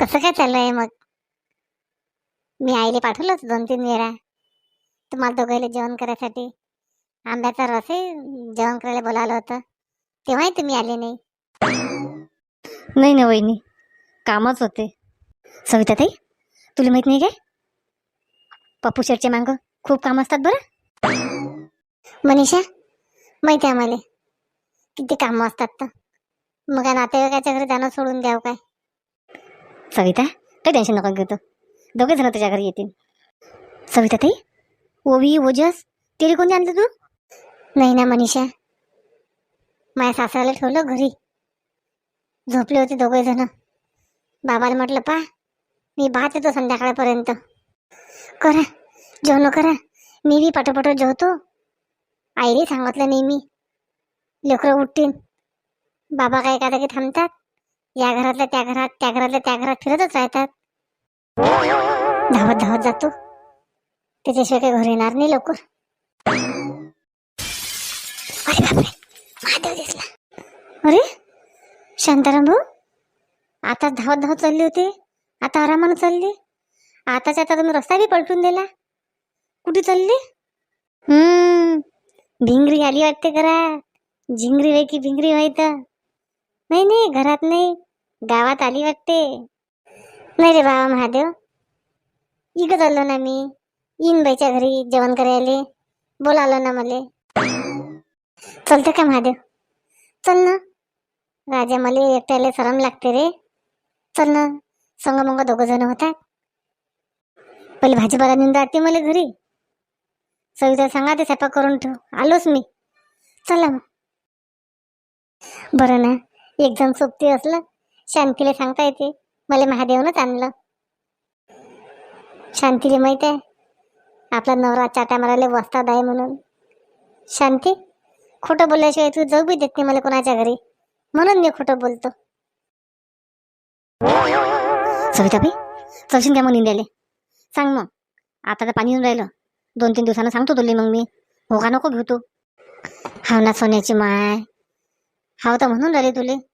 कसं काय चालू आहे मग? मी आईला पाठवलं होतं दोन तीन वेळा. तुम्हाला दोघायला जेवण करायसाठी. आंब्याचा रस आहे जेवण करायला बोलावलं होतं. तेव्हाही तुम्ही आले नाही. नाही ना वहिनी कामच होते. सविता ताई तुला माहीत नाही काय? पप्पू शेटच्या मांग खूप काम असतात बरं. मनीषा माहिती आहे आम्हाला. किती कामं असतात तर. मग काय नातेवाईकाच्या घरी जाणं सोडून द्यावं काय? सविता काही टेन्शन नका घेतो दोघे जण तुझ्या घरी येतील. सविता ताई ओवी ओजस तिला कोणी आणलं तू? नाही ना मनीषा. माझ्या सासऱ्याला ठेवलं घरी. झोपले होते दोघे जण. बाबाला म्हटलं पा मी भात येतो संध्याकाळपर्यंत. करा जेवण करा. मी बी पटोपट जेवतो. आईने सांगितलं नाही मी लेकरं उठतील. बाबा काय काय की थांबतात. या घरातल्या त्या घरात त्या घरातल्या त्या घरात फिरतच राहतात. धावत धावत जातो. त्याच्याशिवाय काही घर येणार नाही लवकर. अरे बापरे महादेव दिसला. अरे शांताराम भाऊ आता धावत धावत चालली होती. आता आरामानं चालली. आताच्या आता तुम्ही रस्ता बी पलटून दिला. कुठे चालली? हम्म भिंगरी आली वाटते घरात. झिंगरी व्हाय की भिंगरी व्हायचं. नाही नाही घरात नाही. गावात आली वाटते. नाही रे बाबा महादेव. इकडं आलो ना मी. बाईच्या घरी जेवण करायला. बोलावलं ना मले. चलते का महादेव? चल ना. राजा मला एकट्याला सरम लागते रे. चल ना. संग मग दोघ जण होतात. पहिले भाजीपाला नेऊन जाते मला घरी. सविता सांगा ते स्वयंपाक करून ठेव. आलोच मी. चला मग. बरं ना. एकदम सोबती असलं शांतीला सांगता येते. मला महादेवनच आणलं. शांतीला माहीत आहे आपला नवरा चाटा मारायला वस्ताद आहे म्हणून. शांती खोटं बोलल्याशिवाय तू जाऊ बी देत नाही मला कोणाच्या घरी. म्हणून मी खोटं बोलतो. सविताबाई चलशील काय मग निंद्याले. सांग मग आता तर पाणी येऊन राहिलं. दोन तीन दिवसानं सांगतो तुले मग मी. हो का नको घेऊ तू. हाव ना सोन्याची माय. हाव तर म्हणून राहिले तुले.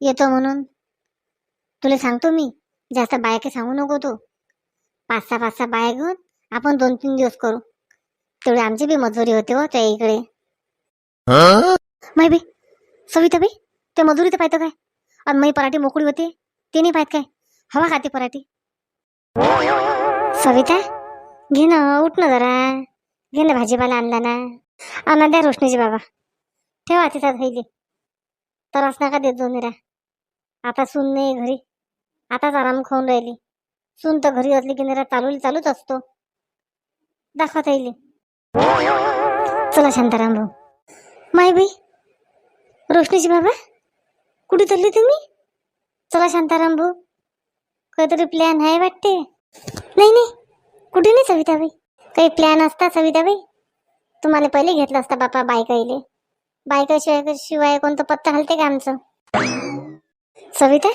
येतो म्हणून. तुला सांगतो मी जास्त बायके सांगू नको तू. पाच सहा पाच सहा बाया घेऊन आपण दोन तीन दिवस करू. तेवढी आमची बी मजुरी होते हो त्या इकडे. माय बाई सविताबाई ते मजुरी तर पाहतो काय? आणि मग पराठी मोकळी होते ते नाही पाहत काय? हवा खाते पराठी. सविता घे ना उठ ना जरा. घे ना भाजीपाला आणला ना. आणा द्या रोशनीची बाबा. ठेवा तिथं थैली. त्रास नका देत जाऊ आता सून नाही घरी. आताच आराम खाऊन राहिली. सून तर घरी असली की निरा चालू चालूच असतो. दाखवत येईल चला शांताराम भाऊ. माय बाई. रोशनीची बाबा. कुठे चालली तुम्ही? चला शांताराम भाऊ. काहीतरी प्लॅन आहे वाटते. नाही नाही. कुठे नाही सविताबाई? काही प्लॅन असता सविताबाई? तुम्हाला पहिले घेतलं असता बापा बायकाईले. बायका शिवाय शिवाय कोणतं पत्ता घालते का आमचं? सविता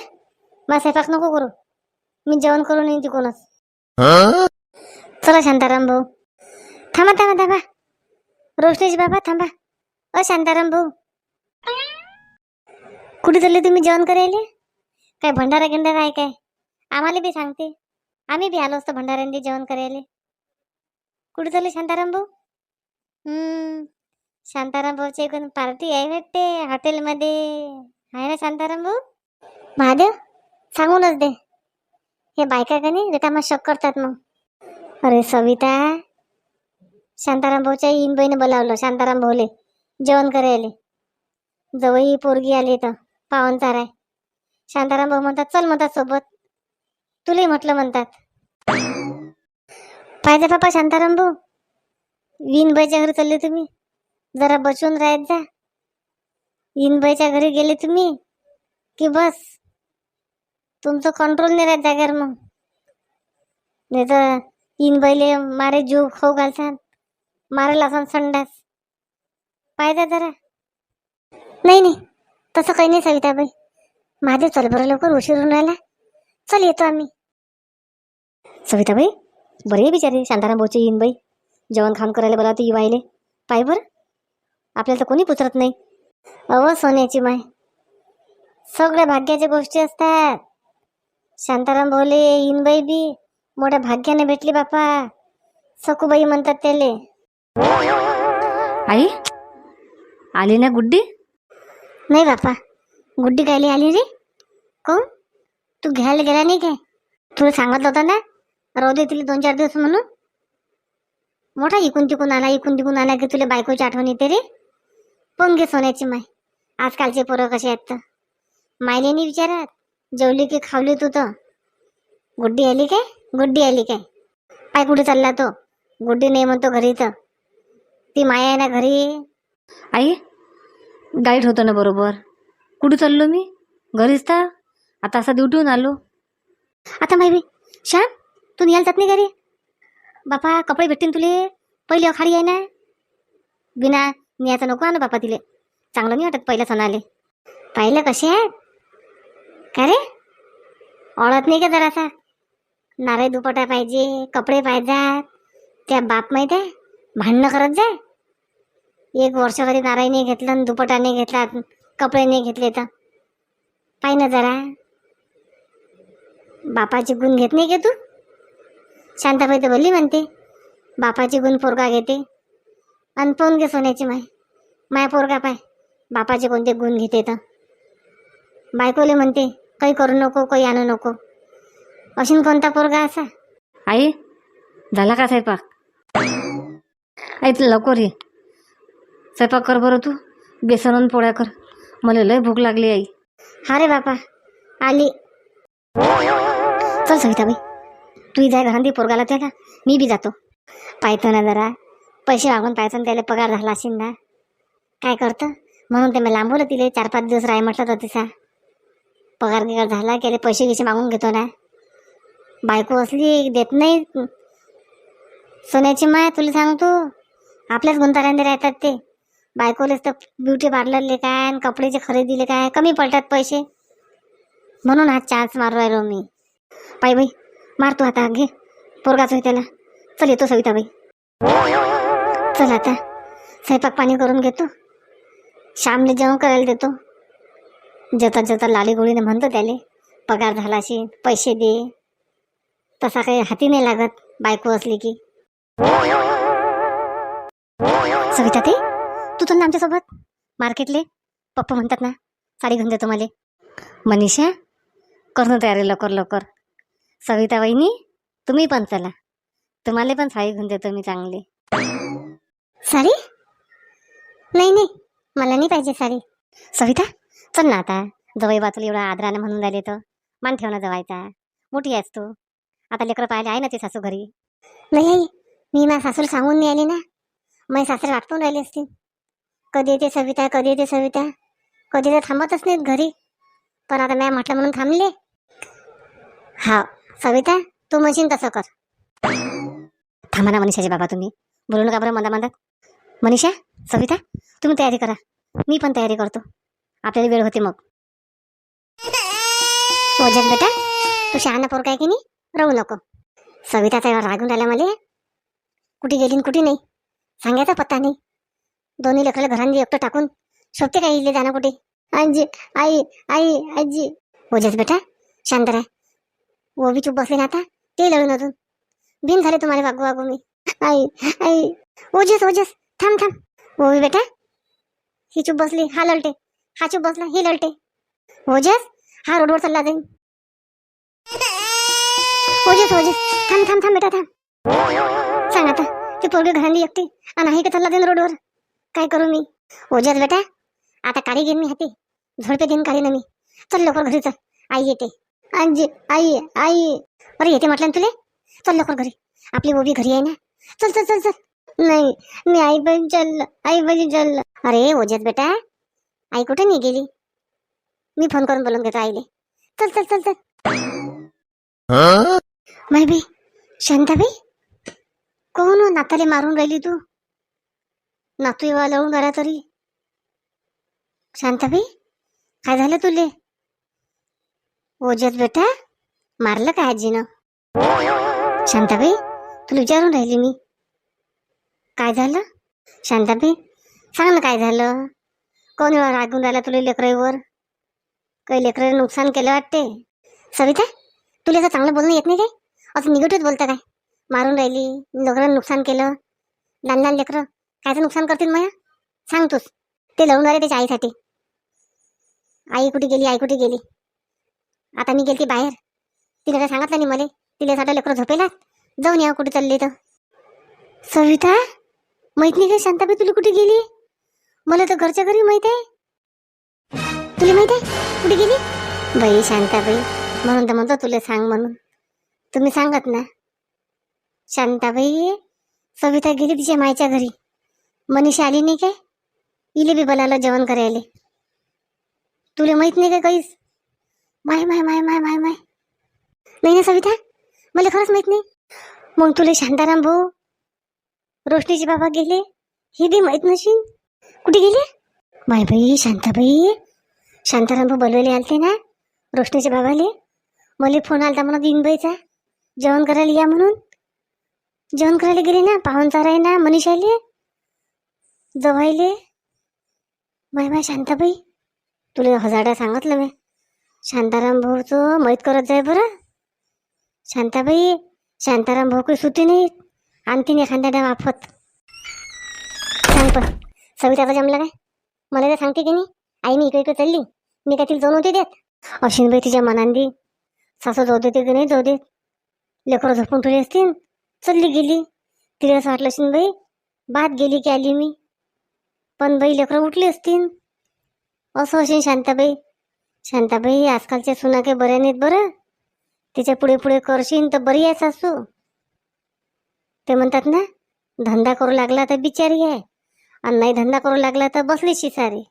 मला स्वयंपाक नको करू. मी जेवण करून येईन तिकूनच चला शांताराम भाऊ. थांबा थांबा थांबा. रोशनीजी बाबा थांबा. अ शांताराम भाऊ. कुठे चालले तुम्ही जेवण करायले? काय भंडारा गिंडारा आहे काय? आम्हाला बी सांगते. आम्ही बी आलो असतो भंडाऱ्यांनी जेवण करायला. कुठे चालले शांताराम भाऊ? शांताराम भाऊच्या इकडून पार्टी आहे वाटते हॉटेलमध्ये. आहे ना शांताराम भाऊ? महादेव सांगूनच दे. हे बायका का नाही रिकामा शक करतात मग? अरे सविता शांताराम भाऊच्या इन बोलावलं शांताराम भाऊले जेवण करायला. जवळ पोरगी आली तर पाहुणचार आहे. शांताराम भाऊ म्हणतात चल म्हणतात सोबत. तुलाही म्हटलं म्हणतात. पाहिजे बापा शांताराम भाऊ. विनबाईच्या घरी चालले तुम्ही. जरा बचून राहत जा. इनबाईच्या घरी गेले तुम्ही? की बस? तुमचं कंट्रोल नाही राहत जाग्यावर मग. नाही तर इनबाईले मारे जीव खाऊ घालसान. मारेल असन संडास. पाहिजे जरा. नाही नाही. तसं काही नाही सविताबाई महादेव चल बरं लवकर उशीर होऊन राहिला. चल येतो आम्ही. सविताबाई बरे आहे बिचारी शांताराम भाऊची येईन बाई जेवण खाऊन करायला बोलावते युवाईले पाय बरं. आपल्याला तर कोणी पुचरत नाही. अव सोन्याची माय. सगळ्या भाग्याच्या गोष्टी असतात. शांताराम बोले इनबाई बी मोठ्या भाग्याने भेटली बापा. सखूबाई म्हणतात त्याले. आई आली ना गुड्डी? नाही बापा. गुड्डी गायली आली रे. कोण? तू घ्यायला गेला नाही काय? तुला सांगितलं होतं ना राहू दे तिला दोन चार दिवस म्हणून. मोठा इकून तिकून आला इकून तिकून आला की तुला बायकोची आठवण येते रे. पण घे सोन्याची माय. आजकालचे पोरं कसे आहेत तर? मायले नाही विचारत जेवली की खावली तू तर? गुड्डी आली काय? गुड्डी आली काय? पाय कुठे चालला तो. गुड्डी नाही म्हणतो घरी तर. ती माया आहे ना घरी? आई गाईड होतं ना बरोबर. कुठं चाललो मी? घरीच तर. आता असं ड्युटीहून आलो. आता माहिती श्याम तू निघायला जात नाही घरी? बापा कपडे भेटतील तुले? पहिली अखाडी आहे ना? बिना मी याचं नको आणू बापा तिले. चांगलं नाही वाटत पहिल्या सणाले. पाहिलं कसे आहेत? का रे? ओळत नाही का जरासा? नारे दुपटा पाहिजे कपडे पाहिजेत. त्या बाप माहीत आहे? भांडणं करत जाय. एक वर्ष कधी नाराई नाही घेतलं आणि दुपटा नाही घेतला कपडे नाही घेतले तर. पाहि ना जरा. बापाचे गुण घेत नाही का तू? शांताबाई तर बोलली म्हणते. बापाचे गुण पोरगा घेते. आणि पोन घे सोन्याची माय. माय पोरगा पाय. बापाचे कोणते गुण घेते तर? बायकोले म्हणते काही करू नको काही आणू नको. अशीन कोणता पोरगा असा? आई झाला का स्वयंपाक? आई तुला लवकर ये. स्वयंपाक कर बरं तू. बेसन पोळ्या कर. मला लय भूक लागली आई. हा रे बापा आली. चल सविताबाई तू जाय घरात पोरगाला त्या का? मी बी जातो. पाहतो ना जरा. पैसे मागून पाहायचं आणि त्याला पगार झाला असेल ना. काय करतं? म्हणून ते मी लांबवलं तिले. चार पाच दिवस राय म्हटलं तर तिचा. पगार गिगार झाला की त्याला पैसे गिसे मागून घेतो ना. बायको असली देत नाही. सोन्याची माय तुला सांगतो. आपल्याच गुंतारांदे राहतात ते. बायकोलेच तर ब्युटी पार्लरले काय आणि कपड्याचे खरेदीले काय. कमी पडतात पैसे. म्हणून हा चान्स मारू राहिलो मी. पाय बाई मारतो आता घे. पोरगाच होई त्याला. चल येतो सविताबाई. चल आता स्वयंपाक पाणी करून घेतो. श्यामले जेवण करायला देतो. जता जता लाली गोळीने म्हणतो त्याले पगार झाला अशी पैसे दे. तसा काही हाती नाही लागत बायको असली की. सविता ते तू तर ना आमच्यासोबत? मार्केटले? पप्पा म्हणतात ना साडी घेऊन देतो मला. मनीषा कर ना तयारी लवकर लवकर. सविता वहिनी तुम्ही पण चला. तुम्हाला पण साडी घेऊन देतो मी चांगली. साडी नाही नाही. मला नाही पाहिजे साडी सविता चल ना आता. जवळ बातूला एवढा आदरानं म्हणून राहिले तर. मान ठेवणं जवायचा मोठी आहेस तू. आता लेकरं पाहिले आहे ना ते सासू घरी? नाही आई. मी माझ्या सासूला सांगून नाही आली ना. माझे सासरे वाट राहिली राहिले असतील. कधी येते सविता कधी येते सविता? कधी तर थांबतच नाहीत घरी. पण आता नाही म्हटलं म्हणून थांबले. हा सविता तू म्हणशील तसं कर. थांबा ना मनीषाचे बाबा तुम्ही. बोलू नका बरं मंदा मंदात मनीषा सविता तुम्ही तयारी करा. मी पण तयारी करतो. आपल्याला वेळ होते मग. हो, ओजत बेटा तू शहाणा पोरका आहे की नाही? राहू नको. सविता एवढा रागून राहिला मला. कुठे गेली कुठे नाही? सांगायचा पत्ता नाही. दोन्ही लेकराला घरांनी एकटं टाकून शोधते काय इले जाणं कुठे? आजी आई आई आजी. हो, ओजस बेटा शांत राह. वो बी चूप बसले ना आता. ते लढून अजून. बिन झाले तुम्हाला वागू वागू मी. आई आई. ओजस ओजस. थांब थांब. ओवी बेटा. ही चूप बसली. हा ललटे. हा चूप बसला. ही ललटे. हो, ओजस हा रोडवर चालला जाईन. हो, ओजस ओजस थांब थांब थांब बेटा थांब. सांग आता. ती पोरगी घरांनी एकटी आणि नाही का चालला जाईन रोडवर. काय करू मी? ओजस बेटा. आता काळी घेईन मी हाती. झोडपे देईन काळी ना मी. चल लवकर घरी चल. आई येते. आजी आई आई. अरे येते म्हटलं ना तुले? चल लवकर घरी. आपली ओबी घरी आहे ना? चल चल चल चल. नाही मी आई पण चाललं आई पण चाललं अरे ओजत बेटा. आई कुठे नाही गेली मी फोन करून बोलून घेतो आईले. चल चल चल चल. माय बी शांताबाई? कोण हो नाताले मारून राहिली तू? नातू येवा लावून हो घरा तरी शांताबाई काय झालं तुले? ओजत बेटा मारलं का आजीनं? शांताबाई तुला विचारून राहिली मी. काय झालं? शांताबाई सांग ना काय झालं? कोण रागून राहिला तुला लेकराईवर? काही लेकरं नुकसान केलं वाटते सविता तुला असं चांगलं बोलणं येत नाही काय? असं निगेटिव्ह बोलतं काय? मारून राहिली लेकराला नुकसान केलं. लहान लहान लेकरं कायचं नुकसान करतील मग सांग तूच. ते लढून राहिले त्याच्या आईसाठी. आई कुठे गेली? आई कुठे गेली? आता मी गेली बाहेर. तिने काय सांगितलं नाही मला? तिला साठं लेकरं झोपेला जाऊन या कुठे चालली तर. सविता? माहीत नाही काय शांताबाई तुला कुठे गेली? मला तर घरच्या घरी माहीत आहे. तुला माहीत आहे? कुठे गेली? बाई शांताबाई म्हणून तर म्हणतो तुला सांग म्हणून. तुम्ही सांगत ना. शांताबाई सविता गेली तिच्या मायच्या घरी. मनीषा आली नाही काय? इले बी बोलायला जेवण करायला. तुला माहीत नाही का काहीच? माय माय माय माय माय माय. नाही ना सविता? मला खरंच माहीत नाही. मग तुला शांताराम भाऊ रोशनीचे बाबा गेले? हे बी माहीत नशील कुठे गेले? माय बाई शांताबाई. शांताराम बोलवले आलते ना? रोशनीच्या बाबाले मला फोन आलता म्हणत इनबाईचा जेवण करायला या म्हणून. जेवण करायला गेले ना? पाहुणचार आहे ना? मनीषाले? जवायले माय बाय शांताबाई. तुला हजार्या सांगितलं मी. शांताराम भाऊचं मैत करत जाय बरं. शांताबाई शांताराम भाऊ काही सुटी नाहीत आणखीन एखाद्या द्या माफत सांग पण. सविताचा जमला काय? मला तर सांगते की नाही. आई मी इकडे इकडे चालली मी काय तिला जाऊन होते देत? अशीनबाई तिच्या मनांदी सासू जाऊ देते की नाही जाऊ देत. लेकरं झोपून ठेवली असतील. चालली गेली. तिला असं वाटलं अशीनबाई बात गेली की आली मी. पण बाई लेकरं उठली असतील. असं असेल शांताबाई. शांताबाई आजकालच्या सुना काही बऱ्या नाहीत बरं? तिच्या पुढे पुढे करशील तर बरी आहे सासू. ते म्हणतात ना धंदा करू लागला तर बिचारी आहे. आणि नाही धंदा करू लागला तर बसलीशी सारी.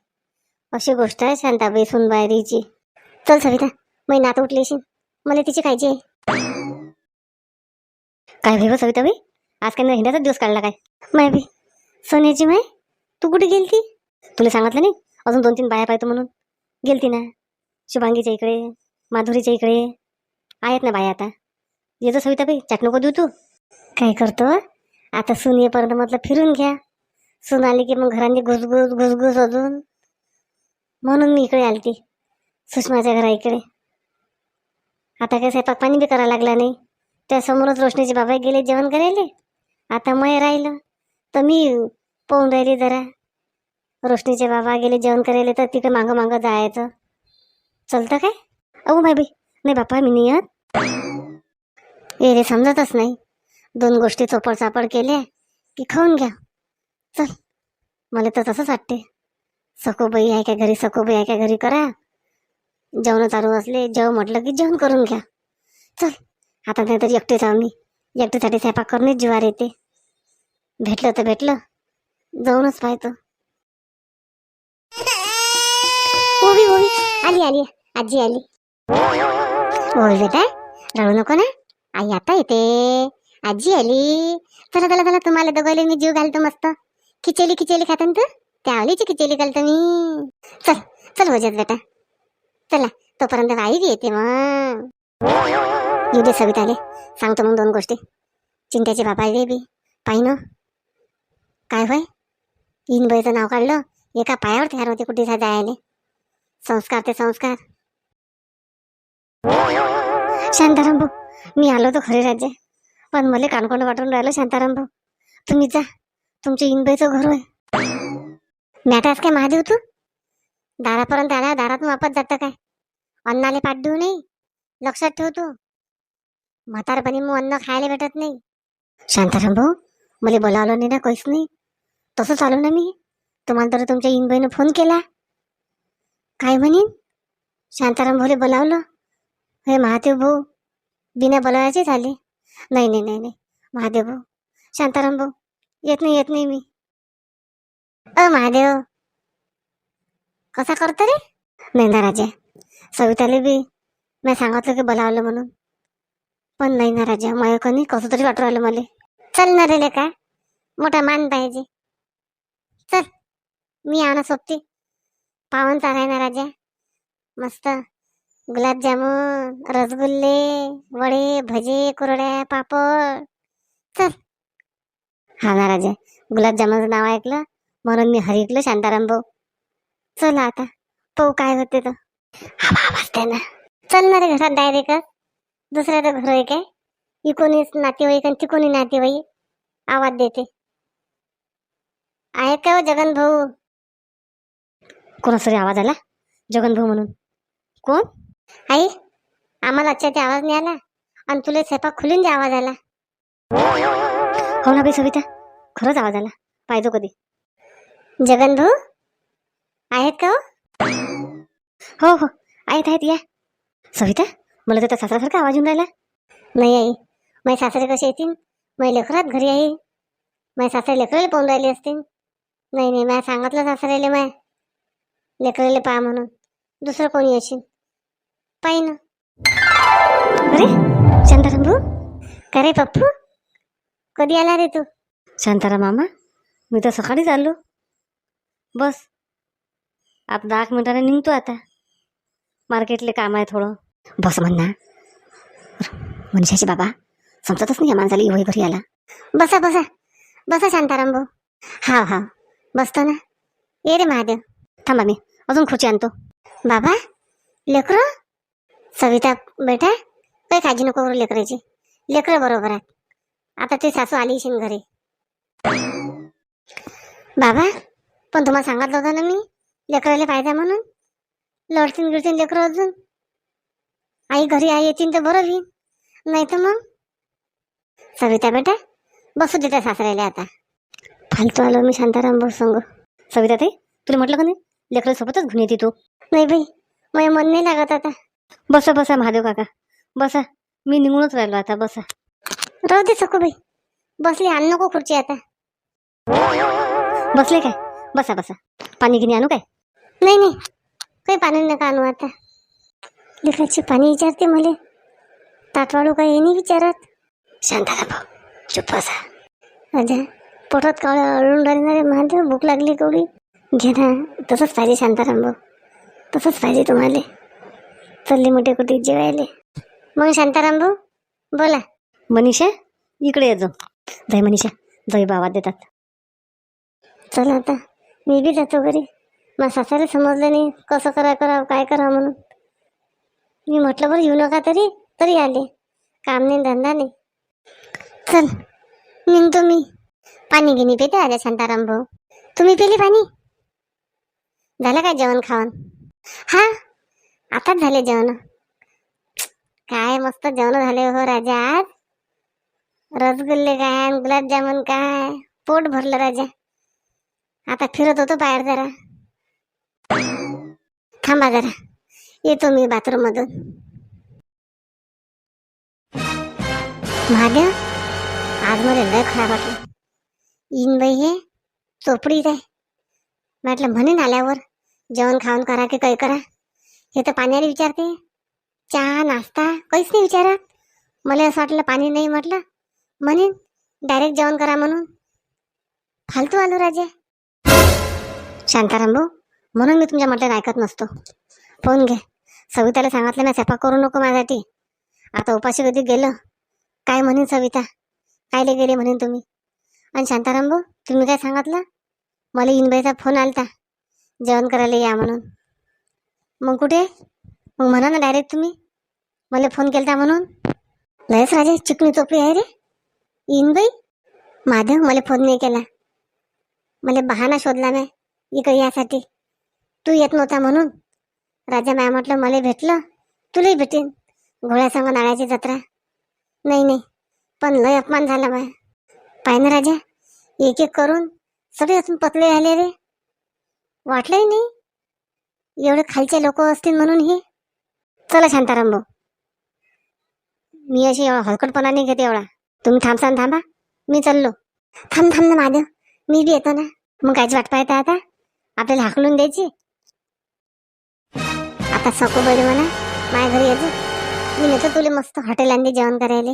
अशी गोष्ट आहे शांताबाई सुनबायरीची चल सविता मै नात उठलीशी. मला तिची काळजी आहे. काय भाई हो सविताबाई? आज काय हिंडाचा दिवस काढला काय? माय बी सोन्याची माय तू कुठे गेलती? तुला सांगितलं नाही अजून दोन तीन बाया पाहतो म्हणून. गेलती ना शुभांगीच्या इकडे माधुरीच्या इकडे. आहेत ना बाया आता. येतो सविताबाई चाट नको देऊ तू. काय करतो? आता सून येपर्यंत म्हटलं फिरून घ्या. सून आली की मग घरांनी घुसघुस घुसघुस अजून. म्हणून मी इकडे आलती सुषमाच्या घरा इकडे. आता काय स्वयंपाक पाणी बी करायला लागला नाही. त्यासमोरच रोशनीचे बाबा गेले जेवण करायले. आता मय राहिलं तर मी पाहून राहिली जरा. रोशनीचे बाबा गेले जेवण करायले तर तिकडे मागं मागं जायचं. चलतं काय? अहो बाई नाही बापा मी नियत. येत हे रे समजतच नाही. दोन गोष्टी चोपड चापड केल्या की खाऊन घ्या. चल मला तर तसंच वाटते. सकोबाई आहे का घरी? सकोबाई आहे का घरी? करा. जेवण चालू असले जेव म्हटलं की जेवण करून घ्या. चल आता नाहीतर एकटेच आहो मी एकटेसाठी स्वयंपाक करणेच जुवार येते. भेटलं तर भेटलं. जाऊनच पाहतो. ओवी ओवी. आली आली. आजी आली. ओवी बेटा रडू नको ना. आई आता येते. आजी आली. चला चला चला तुम्हाला दोघायला मी जीव घालतो मस्त. खिचेली खिचेली खातो तू? त्या आवलीची खिचेली घालतो मी. चल चल वजत बेटा चला तोपर्यंत आई येते मग. येऊ दे सविता आले सांगतो मग दोन गोष्टी. चिंत्याचे बाबा आले बी. पाहिनं. काय होय? इनबाईचं नाव काढलं. एका पायावर तयार होते कुठे जायले. संस्कार ते संस्कार. शांताराम भाऊ मी आलो तो खरे राज्य. पण मला कानकोंड वाटून राहिलं शांताराम भाऊ. तुम्ही जा. तुमच्या इनबाईचं घर आहे मॅटास काय महादेव तू? दारापर्यंत आला दारातून वापस जातं काय? अन्नाले पाठ देऊ नये. लक्षात ठेव तू. म्हातारपणी मग अन्न खायला भेटत नाही. शांताराम भाऊ मला बोलावलं नाही ना काहीच नाही. तसं चालू ना मी. तुम्हाला तर तुमच्या इनबाईनं फोन केला. काय म्हणीन? शांताराम भाऊले बोलावलं. हे महादेव भाऊ बिना बोलावायचे झाले. नाही नाही नाही नाही. महादेव भाऊ. शांताराम भाऊ. येत नाही येत नाही मी. अ महादेव. कसा करतो रे? नाही ना राजा. सविताले बी मी सांगितलं की बोलावलं म्हणून. पण नाही ना राजा. मयकनी कसं तरी वाटू राहिलं मला. चल ना रे का मोठा मान पाहिजे. चल. मी आणा सोबती. पावन चालाय ना राजा. मस्त. गुलाबजामुन रसगुल्ले वडे भजे कुरड्या पापड. चल. हा ना राजा गुलाबजामुनचं नाव ऐकलं म्हणून मी हरिकलं शांताराम भाऊ. चला आता पाहू काय होते तर. हा ना. चल ना रे घरात डायरेक्ट तर घर आहे. काय इकोणीच नातेवाईक आणि तिकोणी नातेवाईक? आवाज देते. आहे का हो जगन भाऊ? कोणाचा आवाज आला? जगन भाऊ म्हणून. कोण? आई आम्हाला अच्छा ते आवाज नाही आला आणि तुला स्वयंपाक खुलून जे आवाज आला. हो ना बाई सविता खरंच आवाज आला. पाहिजो कधी. जगन भाऊ आहेत का हो? हो, हो आहेत आहेत या. सविता मला तर सासऱ्यासारखा आवाज येऊन राहिला. नाही आई माझे सासरे कसे येतील? माझ्या लेकरात घरी आई माझ्या सासरे लेकराला पाहून राहिले असतील. नाही नाही माझ्या सांगितलं सासऱ्याला माय. लेकराला पहा म्हणून. दुसरं कोणी येशील? पाहि ना अरे शांताराम भाऊ का रे पप्पू कधी आला रे तू शांताराम मामा मी तर सकाळीच आलो बस आता दहा एक मिनिटाने निघतो आता मार्केटले काम आहे थोडं बस म्हण मनीषाचे बाबा समजतच नाही या माणसाला वही घरी आला बसा बसा बसा शांताराम भाऊ हा हा बसतो ना ये रे महादेव थांबा मी अजून खुर्ची आणतो बाबा लेकरं सविता बेटा काही काळजी नको करू लेकराची. लेकरं बरोबर आहे आता ते सासू आली शिन घरी. बाबा पण तुम्हाला सांगितलं होतं ना मी लेकराला पाहिजे म्हणून? लढतीन गिळतीन लेकरं अजून? आई घरी आई येतील तर बरं होईल. नाही तर मग? सविता बेटा बसू दे त्या सासऱ्याला आता. फालतू आलो मी शांताराम भाऊ सांगू. सविता ते तुला म्हटलं का नाही? लेकरासोबतच घेऊन येते तू. नाही बाई माझ्या मन नाही लागत आता. बसा बसा महादेव काका. बसा. मी निघूनच राहिलो आता बसा. राहू दे सखूबाई. बसली आण नको खुर्ची आता. बसले काय? बसा बसा. पाणी गिनी आणू काय? नाही नाही. काही पाणी नका आणू आता. लेकराची पाणी विचारते मले. ताटवाळू काही हे नाही विचारत. शांताला भाऊ चुप बसा. राजा पोटात कावळे अळून राहणारे महादेव भूक लागली कवडी घे ना. तसंच पाहिजे शांताराम भाऊ. तसंच पाहिजे तुम्हाला. चलले मोठे कुठे जेवायले. मग शांताराम भाऊ बोला. मनीषा इकडे ये जो जय मनीषा जय बाबा देतात. चला आता मी बी जातो घरी. मग सासऱ्याला समजलं नाही कसं करा करावं काय करावं म्हणून. मी म्हटलं बरं येऊ नका तरी तरी आले. काम नाही धंदा नाही. चल निघतो मी. पाणी गिनी पेते आल्या शांताराम भाऊ. तुम्ही पिली पाणी? झालं काय जेवण खावण? हा? आताच झाले जेवण. काय मस्त जेवण झाले हो राजा आज. रसगुल्ले काय गुलाबजामुन काय पोट भरलं राजा. आता फिरत होतो बाहेर जरा. थांबा जरा. येतो मी बाथरूम मधून महादेव आज मला लय खराब वाटलं. इन बाई हे चोपडीत आहे. म्हटलं म्हणेन आल्यावर. जेवण खाऊन करा की काही करा. हे तर पाण्याला विचारते. चहा नाश्ता काहीच नाही विचारत. मला असं वाटलं पाणी नाही म्हटलं. म्हणेन डायरेक्ट जेवण करा म्हणून. फालतू आलो राजे. शांताराम भाऊ म्हणून मी तुमच्या म्हटलं ऐकत नसतो. फोन घे. सविताला सांगितलं ना स्वयंपाक करू नको माझ्यासाठी. आता उपाशी कधी गेलं? काय म्हणेन सविता? कायले गेले म्हणेन तुम्ही? आणि शांताराम भाऊ तुम्ही काय सांगितलं? मला इनबाईचा फोन आलता. जेवण करायला या म्हणून. मग कुठे? मग म्हणा ना डायरेक्ट तुम्ही. मला फोन केलता म्हणून. लयच राजा चिकणी चोपडी आहे रे. येईन बाई. माधव मला फोन नाही केला. मला बहाणा शोधला नाही इकडे यासाठी. तू येत नव्हता म्हणून. राजा मॅ म्हटलं मला भेटलं. तुलाही भेटेन. घोड्यासंग नाळ्याची जत्रा. नाही नाही. पण लय अपमान झाला माय पाय ना राजा. एक एक करून सगळे असून पतले झाले रे. वाटलंही नाही. एवढे खालचे लोक असतील म्हणून हे? चला शांताराम भाऊ. मी अशी एवढा हलकटपणा नाही घेते एवढा. तुम्ही थांबसान थांबा. मी चाललो. थांब थांब ना महादेव मी बी येतो ना. मग कायच वाट पाहता आता. आपल्याला हाकलून द्यायची. आता सको बैल म्हणा. माझ्या घरी येतो मी नेतो तुला मस्त हॉटेल आणले जेवण करायला.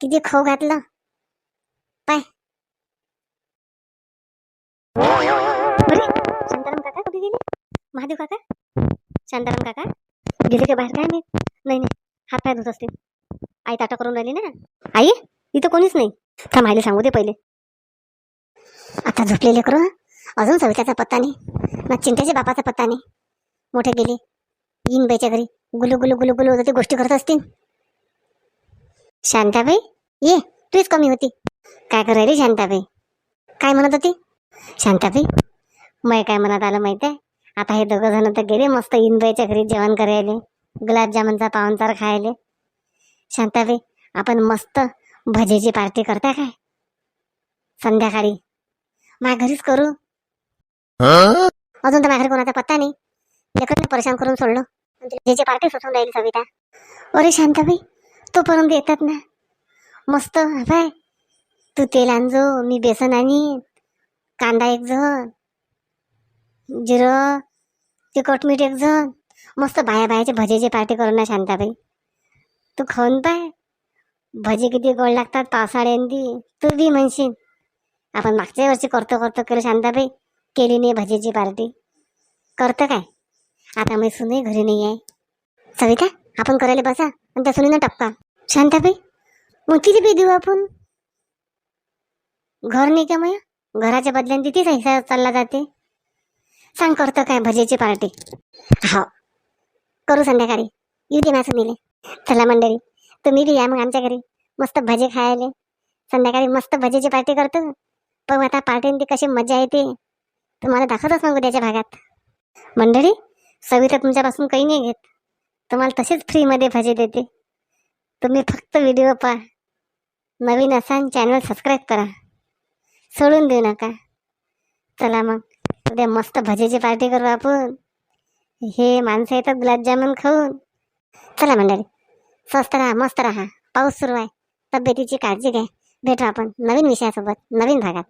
किती खाऊ घातलं. पाय. शांताराम काका कुठे गेले? महादेव काका? शांताराम काका? गेले का बाहेर काय नाही नाही नाही. हात पाय धुत असतील. आई ताटा करून राहिली ना. आई इथं कोणीच नाही. थांब आईला सांगू दे पहिले. आता झोपलेले करू अजून सविताचा पत्ता नाही. ना चिंट्याच्या बापाचा पत्ता नाही. मोठे गेले. येईन बाईच्या घरी. गुलू गुलू गुलू गुलू ते गोष्टी करत असतील. शांताबाई? ये तूच कमी होती. काय करायली शांताबाई? काय म्हणत होती? शांताबाई मय काय मनात आलं माहीत आहे? आता हे दोघं जण तर गेले मस्त इनबाईच्या घरी जेवण करायले गुलाबजामुनचा पाहुणचार खायले. शांताबाई आपण मस्त भजेची पार्टी करता काय? संध्याकाळी. माझ्या घरीच करू. अजून तर माझ्या घरी कोणाचा पत्ता नाही. लेकरला परेशान करून सोडलं. भजेची पार्टी सुचवून राहील सविता. अरे शांताबाई तोपर्यंत येतात ना. मस्त बाय. तू तेल आणजो मी बेसन आणि कांदा एक जण. जिरं तिखट मीठ एक जण मस्त बाया बायाचे भजेची पार्टी करू ना शांताबाई. तू खाऊन पाय. भजे किती गोड लागतात पावसाळ्यांदी तू बी म्हणशील. आपण मागच्या वर्षी करतो करतो केलं शांताबाई. केली नाही भजेची पार्टी. करतं काय? आता मी सुनही घरी नाही आहे. सविता आपण करायला बसा आणि त्या सुनीनं टपका शांताबाई मग किती बी देऊ आपण? घर नाही का मग घराच्या बदल्याने तिथेच हिसा चालला जाते. सांग करतो काय भजेची पार्टी? हो. करू संध्याकाळी. येऊ दे माझं मिले. चला मंडळी तुम्ही बी या मग आमच्या घरी. मस्त भजे खायले. संध्याकाळी मस्त भजेची पार्टी करतो. पण आता पार्टीने ती कशी मजा येते. तुम्हाला दाखवतच मग उद्याच्या भागात. मंडळी सविता तुमच्यापासून काही नाही घेत. तुम्हाला तसेच फ्रीमध्ये भजे देते. तुम्ही फक्त व्हिडिओ पहा. नवीन असाल चॅनल सबस्क्राईब करा. सोडून देऊ नका. चला मग. उद्या मस्त भजेची पार्टी करू आपण. हे माणसं येतात गुलाबजामुन खाऊन. चला मंडळी स्वस्त राहा मस्त राहा. पाऊस सुरू आहे. तब्येतीची काळजी घ्या. भेटू आपण नवीन विषयासोबत नवीन भागात.